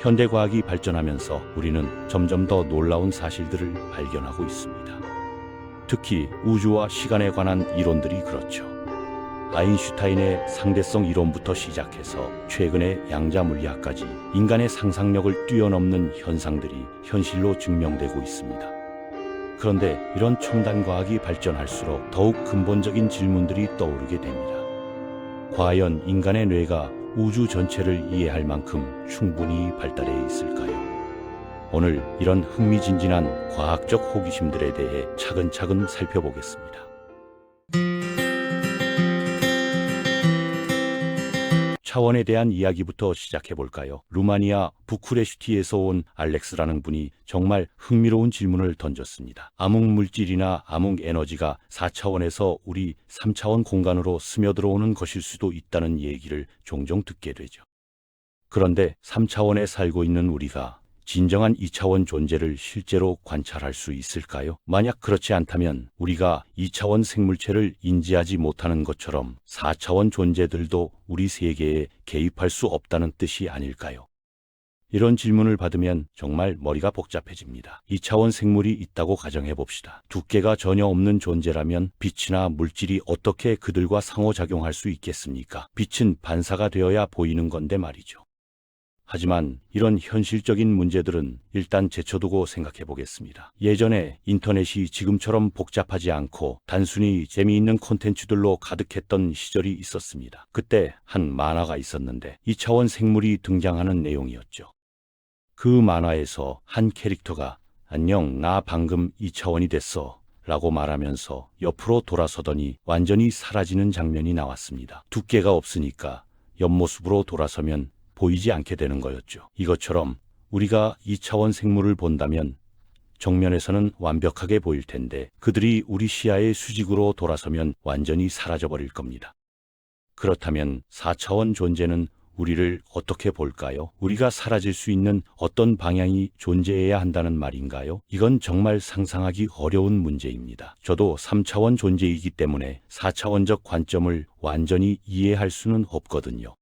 현대 과학이 발전하면서 우리는 점점 더 놀라운 사실들을 발견하고 있습니다. 특히 우주와 시간에 관한 이론들이 그렇죠. 아인슈타인의 상대성 이론부터 시작해서 최근의 양자 물리학까지 인간의 상상력을 뛰어넘는 현상들이 현실로 증명되고 있습니다. 그런데 이런 첨단 과학이 발전할수록 더욱 근본적인 질문들이 떠오르게 됩니다. 과연 인간의 뇌가 우주 전체를 이해할 만큼 충분히 발달해 있을까요? 오늘 이런 흥미진진한 과학적 호기심들에 대해 차근차근 살펴보겠습니다. 차원에 대한 이야기부터 시작해 볼까요? 루마니아 부쿠레슈티에서 온 알렉스라는 분이 정말 흥미로운 질문을 던졌습니다. 암흑 물질이나 암흑 에너지가 4차원에서 우리 3차원 공간으로 스며들어오는 것일 수도 있다는 얘기를 종종 듣게 되죠. 그런데 3차원에 살고 있는 우리가 진정한 2차원 존재를 실제로 관찰할 수 있을까요? 만약 그렇지 않다면 우리가 2차원 생물체를 인지하지 못하는 것처럼 4차원 존재들도 우리 세계에 개입할 수 없다는 뜻이 아닐까요? 이런 질문을 받으면 정말 머리가 복잡해집니다. 2차원 생물이 있다고 가정해 봅시다. 두께가 전혀 없는 존재라면 빛이나 물질이 어떻게 그들과 상호작용할 수 있겠습니까? 빛은 반사가 되어야 보이는 건데 말이죠. 하지만 이런 현실적인 문제들은 일단 제쳐두고 생각해 보겠습니다. 예전에 인터넷이 지금처럼 복잡하지 않고 단순히 재미있는 콘텐츠들로 가득했던 시절이 있었습니다. 그때 한 만화가 있었는데 2차원 생물이 등장하는 내용이었죠. 그 만화에서 한 캐릭터가 안녕, 나 방금 2차원이 됐어. 라고 말하면서 옆으로 돌아서더니 완전히 사라지는 장면이 나왔습니다. 두께가 없으니까 옆모습으로 돌아서면 보이지 않게 되는 거였죠. 이것처럼 우리가 2차원 생물을 본다면 정면에서는 완벽하게 보일 텐데 그들이 우리 시야의 수직으로 돌아서면 완전히 사라져버릴 겁니다. 그렇다면 4차원 존재는 우리를 어떻게 볼까요? 우리가 사라질 수 있는 어떤 방향이 존재해야 한다는 말인가요? 이건 정말 상상하기 어려운 문제입니다. 저도 3차원 존재이기 때문에 4차원적 관점을 완전히 이해할 수는 없거든요.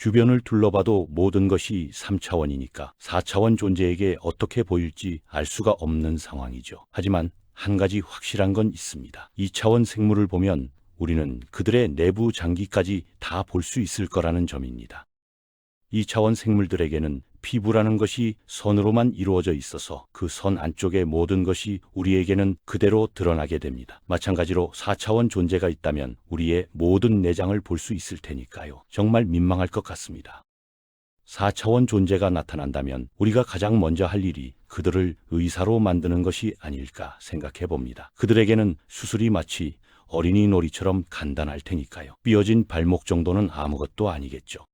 주변을 둘러봐도 모든 것이 3차원이니까 4차원 존재에게 어떻게 보일지 알 수가 없는 상황이죠. 하지만 한 가지 확실한 건 있습니다. 2차원 생물을 보면 우리는 그들의 내부 장기까지 다 볼 수 있을 거라는 점입니다. 2차원 생물들에게는 피부라는 것이 선으로만 이루어져 있어서 그 선 안쪽의 모든 것이 우리에게는 그대로 드러나게 됩니다. 마찬가지로 4차원 존재가 있다면 우리의 모든 내장을 볼 수 있을 테니까요. 정말 민망할 것 같습니다. 4차원 존재가 나타난다면 우리가 가장 먼저 할 일이 그들을 의사로 만드는 것이 아닐까 생각해 봅니다. 그들에게는 수술이 마치 어린이 놀이처럼 간단할 테니까요. 삐어진 발목 정도는 아무것도 아니겠죠.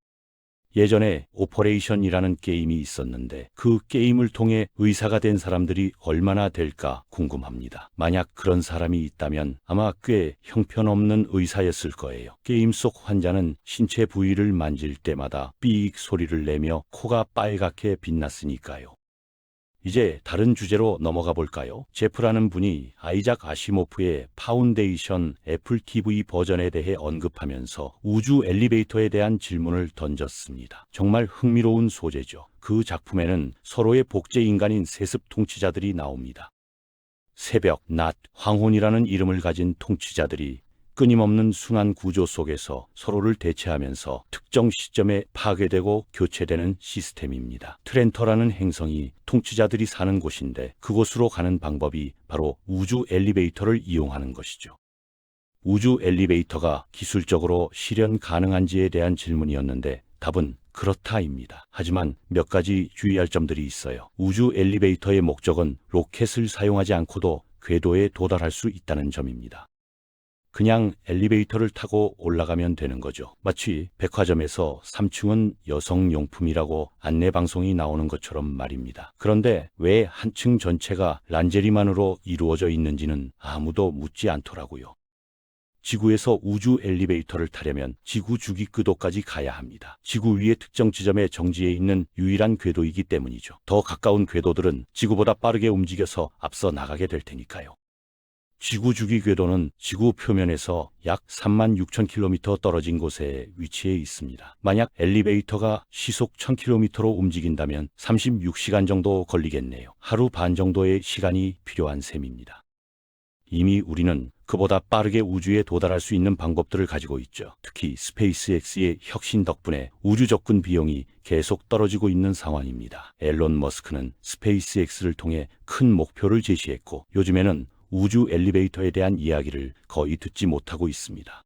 예전에 오퍼레이션이라는 게임이 있었는데 그 게임을 통해 의사가 된 사람들이 얼마나 될까 궁금합니다. 만약 그런 사람이 있다면 아마 꽤 형편없는 의사였을 거예요. 게임 속 환자는 신체 부위를 만질 때마다 삐익 소리를 내며 코가 빨갛게 빛났으니까요. 이제 다른 주제로 넘어가 볼까요? 제프라는 분이 아이작 아시모프의 파운데이션 애플 TV 버전에 대해 언급하면서 우주 엘리베이터에 대한 질문을 던졌습니다. 정말 흥미로운 소재죠. 그 작품에는 서로의 복제 인간인 세습 통치자들이 나옵니다. 새벽, 낮, 황혼이라는 이름을 가진 통치자들이 끊임없는 순환 구조 속에서 서로를 대체하면서 특정 시점에 파괴되고 교체되는 시스템입니다. 트렌터라는 행성이 통치자들이 사는 곳인데 그곳으로 가는 방법이 바로 우주 엘리베이터를 이용하는 것이죠. 우주 엘리베이터가 기술적으로 실현 가능한지에 대한 질문이었는데 답은 그렇다입니다. 하지만 몇 가지 주의할 점들이 있어요. 우주 엘리베이터의 목적은 로켓을 사용하지 않고도 궤도에 도달할 수 있다는 점입니다. 그냥 엘리베이터를 타고 올라가면 되는 거죠. 마치 백화점에서 3층은 여성용품이라고 안내방송이 나오는 것처럼 말입니다. 그런데 왜 한 층 전체가 란제리만으로 이루어져 있는지는 아무도 묻지 않더라고요. 지구에서 우주 엘리베이터를 타려면 지구 주기 끄도까지 가야 합니다. 지구 위의 특정 지점에 정지해 있는 유일한 궤도이기 때문이죠. 더 가까운 궤도들은 지구보다 빠르게 움직여서 앞서 나가게 될 테니까요. 지구 주기 궤도는 지구 표면에서 약 3만 6천 킬로미터 떨어진 곳에 위치해 있습니다. 만약 엘리베이터가 시속 1000km로 움직인다면 36시간 정도 걸리겠네요. 하루 반 정도의 시간이 필요한 셈입니다. 이미 우리는 그보다 빠르게 우주에 도달할 수 있는 방법들을 가지고 있죠. 특히 스페이스X의 혁신 덕분에 우주 접근 비용이 계속 떨어지고 있는 상황입니다. 앨런 머스크는 스페이스X를 통해 큰 목표를 제시했고 요즘에는 우주 엘리베이터에 대한 이야기를 거의 듣지 못하고 있습니다.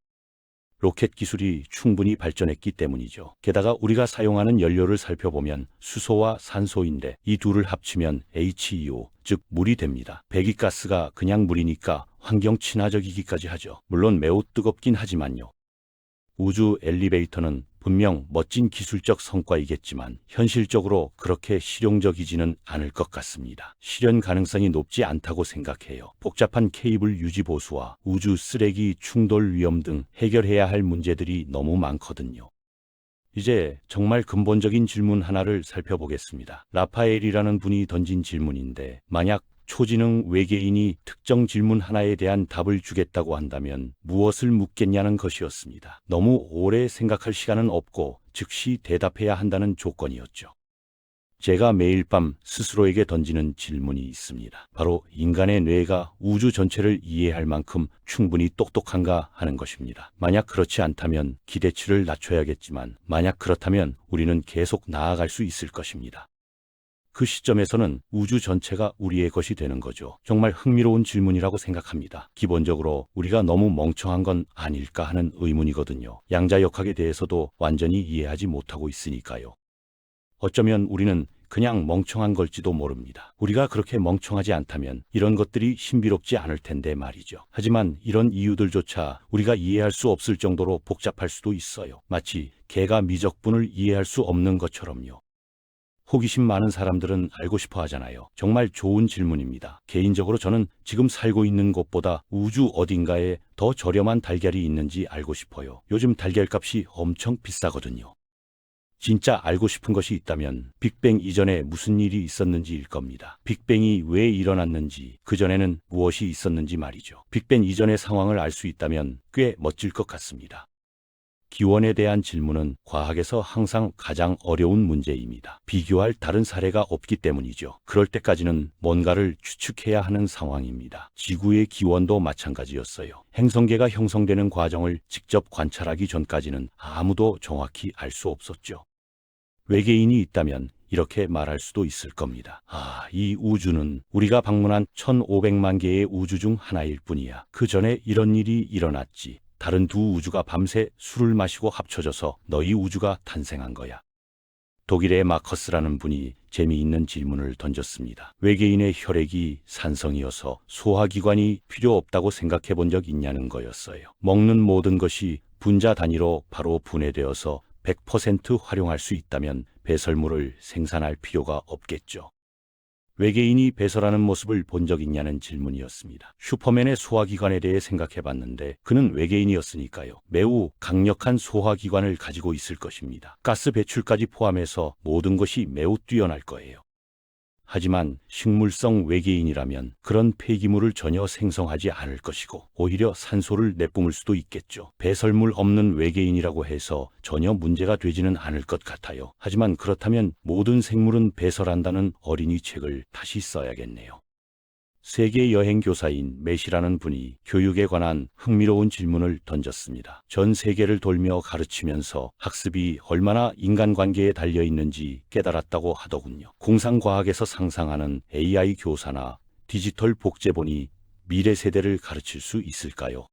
로켓 기술이 충분히 발전했기 때문이죠. 게다가 우리가 사용하는 연료를 살펴보면 수소와 산소인데 이 둘을 합치면 HEO, 즉 물이 됩니다. 배기가스가 그냥 물이니까 환경 친화적이기까지 하죠. 물론 매우 뜨겁긴 하지만요. 우주 엘리베이터는 분명 멋진 기술적 성과이겠지만 현실적으로 그렇게 실용적이지는 않을 것 같습니다. 실현 가능성이 높지 않다고 생각해요. 복잡한 케이블 유지 보수와 우주 쓰레기 충돌 위험 등 해결해야 할 문제들이 너무 많거든요. 이제 정말 근본적인 질문 하나를 살펴보겠습니다. 라파엘이라는 분이 던진 질문인데 만약 초지능 외계인이 특정 질문 하나에 대한 답을 주겠다고 한다면 무엇을 묻겠냐는 것이었습니다. 너무 오래 생각할 시간은 없고 즉시 대답해야 한다는 조건이었죠. 제가 매일 밤 스스로에게 던지는 질문이 있습니다. 바로 인간의 뇌가 우주 전체를 이해할 만큼 충분히 똑똑한가 하는 것입니다. 만약 그렇지 않다면 기대치를 낮춰야겠지만 만약 그렇다면 우리는 계속 나아갈 수 있을 것입니다. 그 시점에서는 우주 전체가 우리의 것이 되는 거죠. 정말 흥미로운 질문이라고 생각합니다. 기본적으로 우리가 너무 멍청한 건 아닐까 하는 의문이거든요. 양자역학에 대해서도 완전히 이해하지 못하고 있으니까요. 어쩌면 우리는 그냥 멍청한 걸지도 모릅니다. 우리가 그렇게 멍청하지 않다면 이런 것들이 신비롭지 않을 텐데 말이죠. 하지만 이런 이유들조차 우리가 이해할 수 없을 정도로 복잡할 수도 있어요. 마치 개가 미적분을 이해할 수 없는 것처럼요. 호기심 많은 사람들은 알고 싶어 하잖아요. 정말 좋은 질문입니다. 개인적으로 저는 지금 살고 있는 곳보다 우주 어딘가에 더 저렴한 달걀이 있는지 알고 싶어요. 요즘 달걀 값이 엄청 비싸거든요. 진짜 알고 싶은 것이 있다면 빅뱅 이전에 무슨 일이 있었는지일 겁니다. 빅뱅이 왜 일어났는지, 그전에는 무엇이 있었는지 말이죠. 빅뱅 이전의 상황을 알 수 있다면 꽤 멋질 것 같습니다. 기원에 대한 질문은 과학에서 항상 가장 어려운 문제입니다. 비교할 다른 사례가 없기 때문이죠. 그럴 때까지는 뭔가를 추측해야 하는 상황입니다. 지구의 기원도 마찬가지였어요. 행성계가 형성되는 과정을 직접 관찰하기 전까지는 아무도 정확히 알 수 없었죠. 외계인이 있다면 이렇게 말할 수도 있을 겁니다. 아, 이 우주는 우리가 방문한 1500만 개의 우주 중 하나일 뿐이야. 그 전에 이런 일이 일어났지. 다른 두 우주가 밤새 술을 마시고 합쳐져서 너희 우주가 탄생한 거야. 독일의 마커스라는 분이 재미있는 질문을 던졌습니다. 외계인의 혈액이 산성이어서 소화기관이 필요 없다고 생각해 본 적 있냐는 거였어요. 먹는 모든 것이 분자 단위로 바로 분해되어서 100% 활용할 수 있다면 배설물을 생산할 필요가 없겠죠. 외계인이 배설하는 모습을 본 적 있냐는 질문이었습니다. 슈퍼맨의 소화기관에 대해 생각해 봤는데 그는 외계인이었으니까요. 매우 강력한 소화기관을 가지고 있을 것입니다. 가스 배출까지 포함해서 모든 것이 매우 뛰어날 거예요. 하지만 식물성 외계인이라면 그런 폐기물을 전혀 생성하지 않을 것이고 오히려 산소를 내뿜을 수도 있겠죠. 배설물 없는 외계인이라고 해서 전혀 문제가 되지는 않을 것 같아요. 하지만 그렇다면 모든 생물은 배설한다는 어린이 책을 다시 써야겠네요. 세계 여행 교사인 메시라는 분이 교육에 관한 흥미로운 질문을 던졌습니다. 전 세계를 돌며 가르치면서 학습이 얼마나 인간관계에 달려 있는지 깨달았다고 하더군요. 공상과학에서 상상하는 AI 교사나 디지털 복제본이 미래 세대를 가르칠 수 있을까요?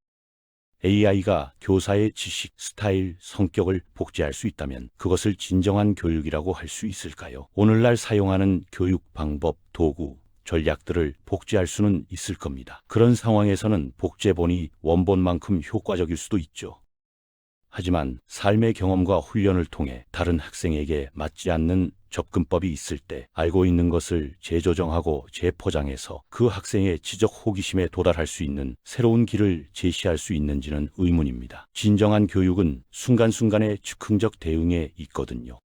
AI가 교사의 지식, 스타일, 성격을 복제할 수 있다면 그것을 진정한 교육이라고 할 수 있을까요? 오늘날 사용하는 교육 방법, 도구, 전략들을 복제할 수는 있을 겁니다. 그런 상황에서는 복제본이 원본만큼 효과적일 수도 있죠. 하지만 삶의 경험과 훈련을 통해 다른 학생에게 맞지 않는 접근법이 있을 때 알고 있는 것을 재조정하고 재포장해서 그 학생의 지적 호기심에 도달할 수 있는 새로운 길을 제시할 수 있는지는 의문입니다. 진정한 교육은 순간순간의 즉흥적 대응에 있거든요.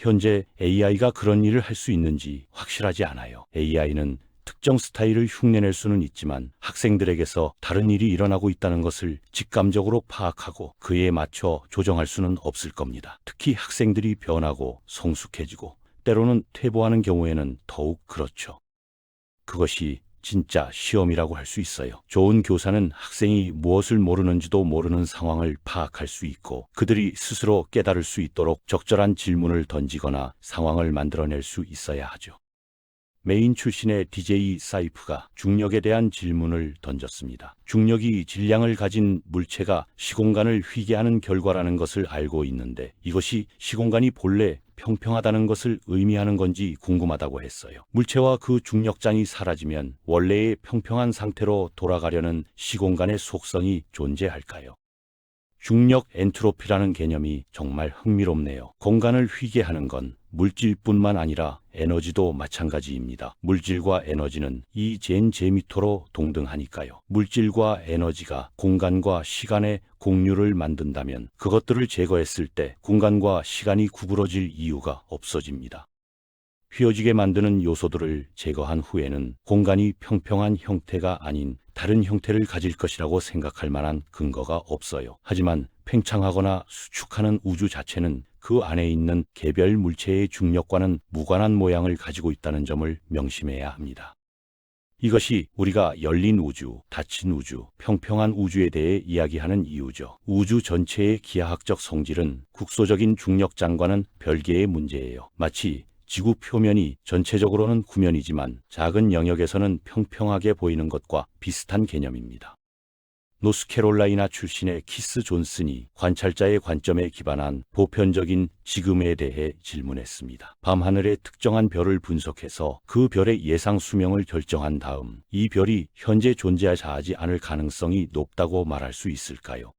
현재 AI가 그런 일을 할 수 있는지 확실하지 않아요. AI는 특정 스타일을 흉내낼 수는 있지만 학생들에게서 다른 일이 일어나고 있다는 것을 직감적으로 파악하고 그에 맞춰 조정할 수는 없을 겁니다. 특히 학생들이 변하고 성숙해지고 때로는 퇴보하는 경우에는 더욱 그렇죠. 그것이 진짜 시험이라고 할 수 있어요. 좋은 교사는 학생이 무엇을 모르는지도 모르는 상황을 파악할 수 있고 그들이 스스로 깨달을 수 있도록 적절한 질문을 던지거나 상황을 만들어낼 수 있어야 하죠. 메인 출신의 DJ 사이프가 중력에 대한 질문을 던졌습니다. 중력이 질량을 가진 물체가 시공간을 휘게 하는 결과라는 것을 알고 있는데 이것이 시공간이 본래 평평하다는 것을 의미하는 건지 궁금하다고 했어요. 물체와 그 중력장이 사라지면 원래의 평평한 상태로 돌아가려는 시공간의 속성이 존재할까요? 중력 엔트로피라는 개념이 정말 흥미롭네요. 공간을 휘게 하는 건 물질뿐만 아니라 에너지도 마찬가지입니다. 물질과 에너지는 이 젠 제미터로 동등하니까요. 물질과 에너지가 공간과 시간의 공유를 만든다면 그것들을 제거했을 때 공간과 시간이 구부러질 이유가 없어집니다. 휘어지게 만드는 요소들을 제거한 후에는 공간이 평평한 형태가 아닌 다른 형태를 가질 것이라고 생각할 만한 근거가 없어요. 하지만 팽창하거나 수축하는 우주 자체는 그 안에 있는 개별 물체의 중력과는 무관한 모양을 가지고 있다는 점을 명심해야 합니다. 이것이 우리가 열린 우주, 닫힌 우주, 평평한 우주에 대해 이야기하는 이유죠. 우주 전체의 기하학적 성질은 국소적인 중력장과는 별개의 문제예요. 마치 지구 표면이 전체적으로는 구면이지만 작은 영역에서는 평평하게 보이는 것과 비슷한 개념입니다. 노스캐롤라이나 출신의 키스 존슨이 관찰자의 관점에 기반한 보편적인 지금에 대해 질문했습니다. 밤하늘의 특정한 별을 분석해서 그 별의 예상 수명을 결정한 다음 이 별이 현재 존재하지 않을 가능성이 높다고 말할 수 있을까요?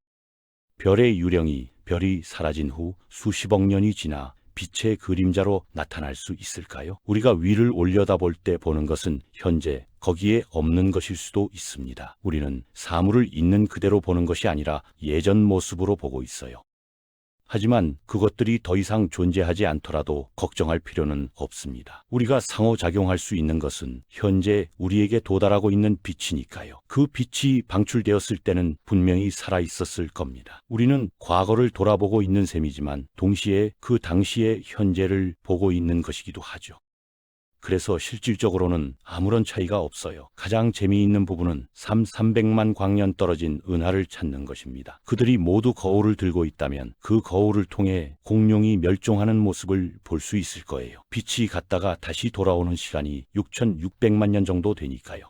별의 유령이 별이 사라진 후 수십억 년이 지나 빛의 그림자로 나타날 수 있을까요? 우리가 위를 올려다볼 때 보는 것은 현재 거기에 없는 것일 수도 있습니다. 우리는 사물을 있는 그대로 보는 것이 아니라 예전 모습으로 보고 있어요. 하지만 그것들이 더 이상 존재하지 않더라도 걱정할 필요는 없습니다. 우리가 상호작용할 수 있는 것은 현재 우리에게 도달하고 있는 빛이니까요. 그 빛이 방출되었을 때는 분명히 살아 있었을 겁니다. 우리는 과거를 돌아보고 있는 셈이지만 동시에 그 당시의 현재를 보고 있는 것이기도 하죠. 그래서 실질적으로는 아무런 차이가 없어요. 가장 재미있는 부분은 3, 300만 광년 떨어진 은하를 찾는 것입니다. 그들이 모두 거울을 들고 있다면 그 거울을 통해 공룡이 멸종하는 모습을 볼 수 있을 거예요. 빛이 갔다가 다시 돌아오는 시간이 6,600만 년 정도 되니까요.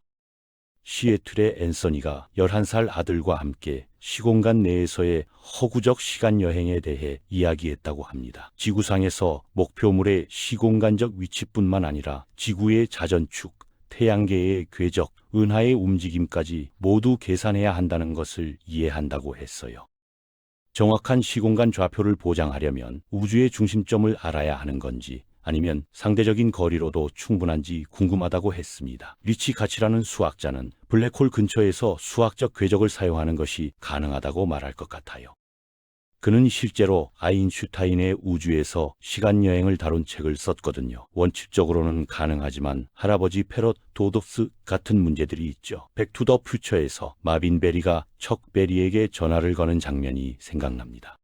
시애틀의 앤서니가 11살 아들과 함께 시공간 내에서의 허구적 시간 여행에 대해 이야기했다고 합니다. 지구상에서 목표물의 시공간적 위치뿐만 아니라 지구의 자전축, 태양계의 궤적, 은하의 움직임까지 모두 계산해야 한다는 것을 이해한다고 했어요. 정확한 시공간 좌표를 보장하려면 우주의 중심점을 알아야 하는 건지 아니면 상대적인 거리로도 충분한지 궁금하다고 했습니다. 리치 가치라는 수학자는 블랙홀 근처에서 수학적 궤적을 사용하는 것이 가능하다고 말할 것 같아요. 그는 실제로 아인슈타인의 우주에서 시간여행을 다룬 책을 썼거든요. 원칙적으로는 가능하지만 할아버지 페럿 도덕스 같은 문제들이 있죠. 백투더 퓨처에서 마빈 베리가 척 베리에게 전화를 거는 장면이 생각납니다.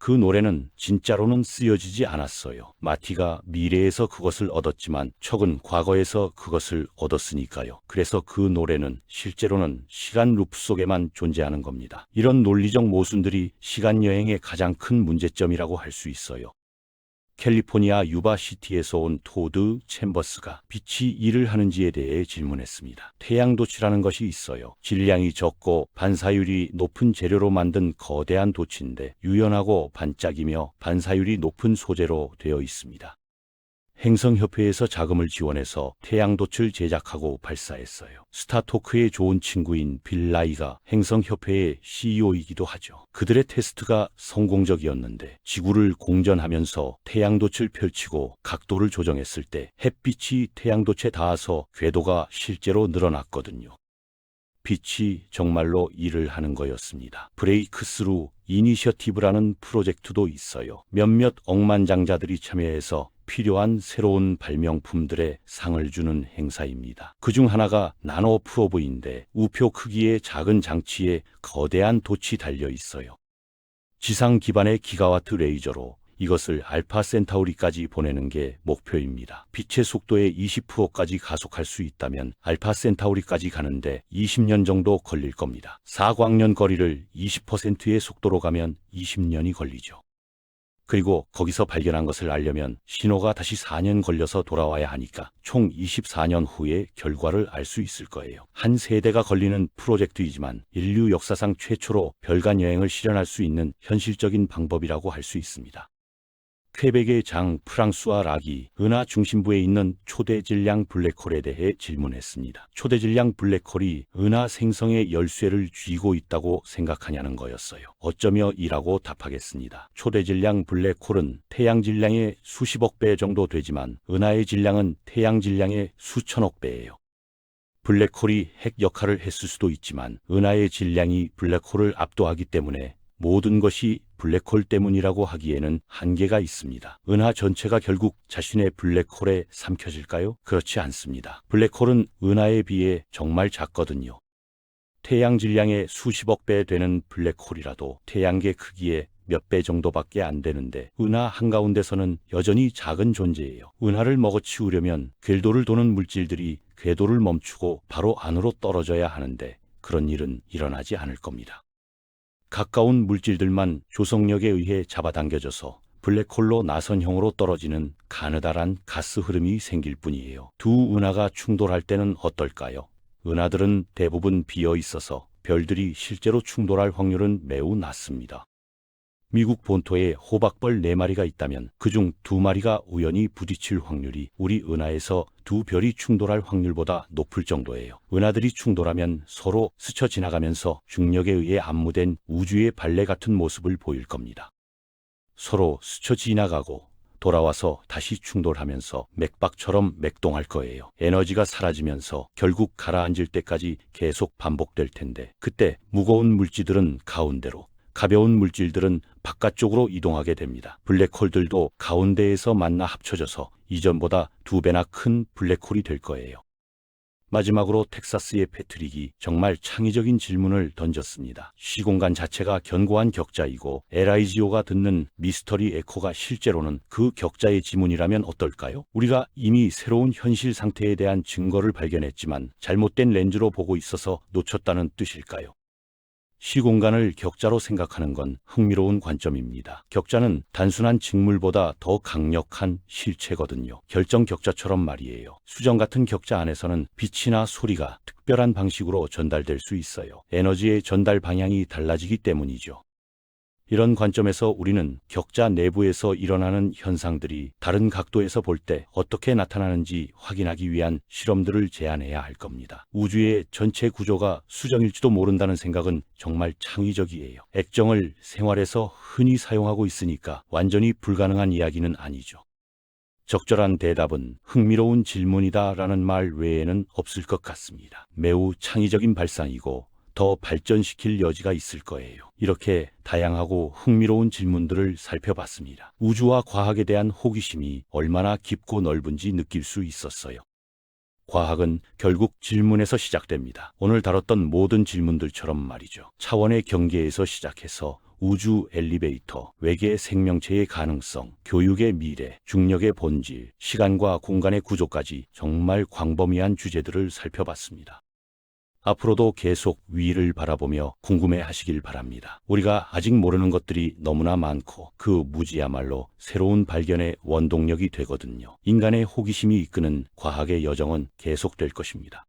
그 노래는 진짜로는 쓰여지지 않았어요. 마티가 미래에서 그것을 얻었지만 척은 과거에서 그것을 얻었으니까요. 그래서 그 노래는 실제로는 시간 루프 속에만 존재하는 겁니다. 이런 논리적 모순들이 시간 여행의 가장 큰 문제점이라고 할 수 있어요. 캘리포니아 유바시티에서 온 토드 챔버스가 빛이 일을 하는지에 대해 질문했습니다. 태양도치라는 것이 있어요. 질량이 적고 반사율이 높은 재료로 만든 거대한 도치인데 유연하고 반짝이며 반사율이 높은 소재로 되어 있습니다. 행성협회에서 자금을 지원해서 태양도치를 제작하고 발사했어요. 스타토크의 좋은 친구인 빌라이가 행성협회의 CEO이기도 하죠. 그들의 테스트가 성공적이었는데 지구를 공전하면서 태양도치를 펼치고 각도를 조정했을 때 햇빛이 태양도치에 닿아서 궤도가 실제로 늘어났거든요. 빛이 정말로 일을 하는 거였습니다. 브레이크스루 이니셔티브라는 프로젝트도 있어요. 몇몇 억만장자들이 참여해서 필요한 새로운 발명품들의 상을 주는 행사입니다. 그중 하나가 나노 프로브인데 우표 크기의 작은 장치에 거대한 돛이 달려 있어요. 지상 기반의 기가와트 레이저로 이것을 알파 센타우리까지 보내는 게 목표입니다. 빛의 속도의 20%까지 가속할 수 있다면 알파 센타우리까지 가는데 20년 정도 걸릴 겁니다. 사광년 거리를 20%의 속도로 가면 20년이 걸리죠. 그리고 거기서 발견한 것을 알려면 신호가 다시 4년 걸려서 돌아와야 하니까 총 24년 후에 결과를 알 수 있을 거예요. 한 세대가 걸리는 프로젝트이지만 인류 역사상 최초로 별간 여행을 실현할 수 있는 현실적인 방법이라고 할 수 있습니다. 퀘벡의 장 프랑스와 락이 은하 중심부에 있는 초대 질량 블랙홀에 대해 질문했습니다. 초대 질량 블랙홀이 은하 생성의 열쇠를 쥐고 있다고 생각하냐는 거였어요. 어쩌며 이라고 답하겠습니다. 초대 질량 블랙홀은 태양 질량의 수십억 배 정도 되지만 은하의 질량은 태양 질량의 수천억 배예요. 블랙홀이 핵 역할을 했을 수도 있지만 은하의 질량이 블랙홀을 압도하기 때문에 모든 것이 블랙홀 때문이라고 하기에는 한계가 있습니다. 은하 전체가 결국 자신의 블랙홀에 삼켜질까요? 그렇지 않습니다. 블랙홀은 은하에 비해 정말 작거든요. 태양 질량의 수십억 배 되는 블랙홀이라도 태양계 크기의 몇배 정도밖에 안 되는데 은하 한가운데서는 여전히 작은 존재예요. 은하를 먹어치우려면 궤도를 도는 물질들이 궤도를 멈추고 바로 안으로 떨어져야 하는데 그런 일은 일어나지 않을 겁니다. 가까운 물질들만 조성력에 의해 잡아당겨져서 블랙홀로 나선형으로 떨어지는 가느다란 가스 흐름이 생길 뿐이에요. 두 은하가 충돌할 때는 어떨까요? 은하들은 대부분 비어 있어서 별들이 실제로 충돌할 확률은 매우 낮습니다. 미국 본토에 호박벌 4마리가 있다면 그중 2마리가 우연히 부딪힐 확률이 우리 은하에서 두 별이 충돌할 확률보다 높을 정도예요. 은하들이 충돌하면 서로 스쳐 지나가면서 중력에 의해 안무된 우주의 발레 같은 모습을 보일 겁니다. 서로 스쳐 지나가고 돌아와서 다시 충돌하면서 맥박처럼 맥동할 거예요. 에너지가 사라지면서 결국 가라앉을 때까지 계속 반복될 텐데 그때 무거운 물질들은 가운데로 가벼운 물질들은 바깥쪽으로 이동하게 됩니다. 블랙홀들도 가운데에서 만나 합쳐져서 이전보다 두 배나 큰 블랙홀이 될 거예요. 마지막으로 텍사스의 패트릭이 정말 창의적인 질문을 던졌습니다. 시공간 자체가 견고한 격자이고 LIGO가 듣는 미스터리 에코가 실제로는 그 격자의 지문이라면 어떨까요? 우리가 이미 새로운 현실 상태에 대한 증거를 발견했지만 잘못된 렌즈로 보고 있어서 놓쳤다는 뜻일까요? 시공간을 격자로 생각하는 건 흥미로운 관점입니다. 격자는 단순한 직물보다 더 강력한 실체거든요. 결정 격자처럼 말이에요. 수정 같은 격자 안에서는 빛이나 소리가 특별한 방식으로 전달될 수 있어요. 에너지의 전달 방향이 달라지기 때문이죠. 이런 관점에서 우리는 격자 내부에서 일어나는 현상들이 다른 각도에서 볼 때 어떻게 나타나는지 확인하기 위한 실험들을 제안해야 할 겁니다. 우주의 전체 구조가 수정일지도 모른다는 생각은 정말 창의적이에요. 액정을 생활에서 흔히 사용하고 있으니까 완전히 불가능한 이야기는 아니죠. 적절한 대답은 흥미로운 질문이다 라는 말 외에는 없을 것 같습니다. 매우 창의적인 발상이고 더 발전시킬 여지가 있을 거예요. 이렇게 다양하고 흥미로운 질문들을 살펴봤습니다. 우주와 과학에 대한 호기심이 얼마나 깊고 넓은지 느낄 수 있었어요. 과학은 결국 질문에서 시작됩니다. 오늘 다뤘던 모든 질문들처럼 말이죠. 차원의 경계에서 시작해서 우주 엘리베이터, 외계 생명체의 가능성, 교육의 미래, 중력의 본질, 시간과 공간의 구조까지 정말 광범위한 주제들을 살펴봤습니다. 앞으로도 계속 위를 바라보며 궁금해 하시길 바랍니다. 우리가 아직 모르는 것들이 너무나 많고 그 무지야말로 새로운 발견의 원동력이 되거든요. 인간의 호기심이 이끄는 과학의 여정은 계속될 것입니다.